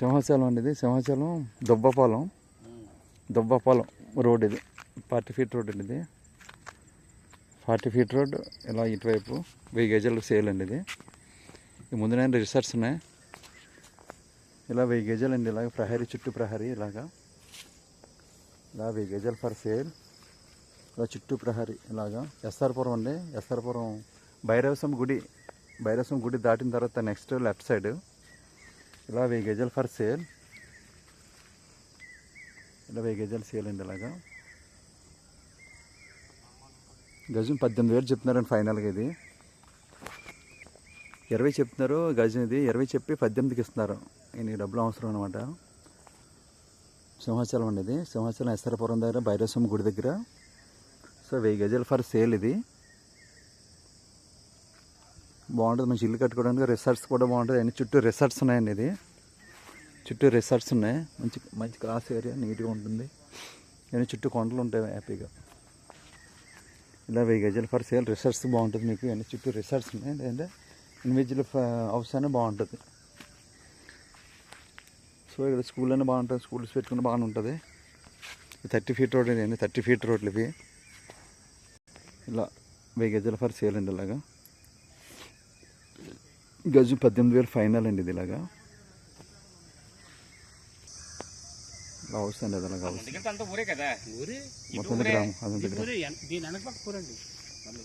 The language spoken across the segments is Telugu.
సింహాచలం అండి ఇది సింహాచలం దుబ్బపాలెం. దుబ్బపాలెం రోడ్ ఇది. ఫార్టీ ఫీట్ రోడ్ అండి ఇది ఫార్టీ ఫీట్ రోడ్ ఇలా ఇటువైపు వెయ్యి గజాలు సేల్ అండి ఇది. ఈ ముందున రిసార్ట్స్ ఉన్నాయి. ఇలా వెయ్యి గజాలు అండి ఇలాగ ప్రహరీ చుట్టూ ప్రహరీ ఇలాగా. ఇలా వెయ్యి గజాలు ఫర్ సేల్. ఇలా చుట్టూ ప్రహరీ ఇలాగా. ఎస్ఆర్పురం అండి. ఎస్ఆర్పురం భైరవసం గుడి. భైరవసం గుడి దాటిన తర్వాత నెక్స్ట్ లెఫ్ట్ సైడ్ ఇలా వెయ్యి గజాలు ఫర్ సేల్. ఇలా వెయ్యి గజాలు సేల్ అండి ఇలాగా. గజం పద్దెనిమిది వేలు చెప్తున్నారండి ఫైనల్గా ఇది. ఇరవై చెప్తున్నారు గజం ఇది. ఇరవై చెప్పి పద్దెనిమిదికి ఇస్తున్నారు. ఈయన డబ్బులు అవసరం అనమాట సింహాచలం అండి ఇది. సింహాచలం ఎస్ఆర్పురం దగ్గర భైరవస్వామి గుడి దగ్గర. సో వెయ్యి గజాలు ఫర్ సేల్ ఇది. బాగుంటుంది. మంచి ఇల్లు కట్టుకోవడానికి రిసార్ట్స్ కూడా బాగుంటుంది అన్ని చుట్టూ రిసార్ట్స్ ఉన్నాయండి ఇది. చుట్టూ రిసార్ట్స్ ఉన్నాయి. మంచి మంచి క్లాస్ ఏరియా నీట్గా ఉంటుంది. కానీ చుట్టూ కొండలు ఉంటాయి హ్యాపీగా. ఇలా వెయ్యి గజాలు ఫర్ సేల్ రిసార్ట్స్ బాగుంటుంది మీకు. అన్ని చుట్టూ రిసార్ట్స్ ఉన్నాయి? లేదంటే ఇండివిజువల్ హౌస్ అనే బాగుంటుంది. సో ఇక్కడ స్కూల్ అయినా బాగుంటుంది. స్కూల్స్ పెట్టుకుని బాగానే ఉంటుంది. థర్టీ ఫీట్ రోడ్ ఇదండి థర్టీ ఫీట్ రోడ్లు ఇవి. ఇలా వెయ్యి గజాల ఫర్ సేల్ అండి ఇలాగా. గజు పద్దెనిమిది వేలు ఫైనల్ అండి ఇది ఇలాగా. దగ్గర అంతా ఊరే కదా? ఊరి? మొత్తం గ్రామం అదంతా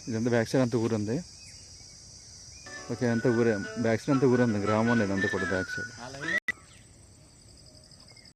ఇదంతా బ్యాక్ సైడ్ అంతా ఊరు ఉంది ఓకే అంతా ఊరే. బ్యాక్ సైడ్ అంతా ఊరు ఉంది గ్రామం ఉంది ఇదంతా కూడా బ్యాక్ సైడ్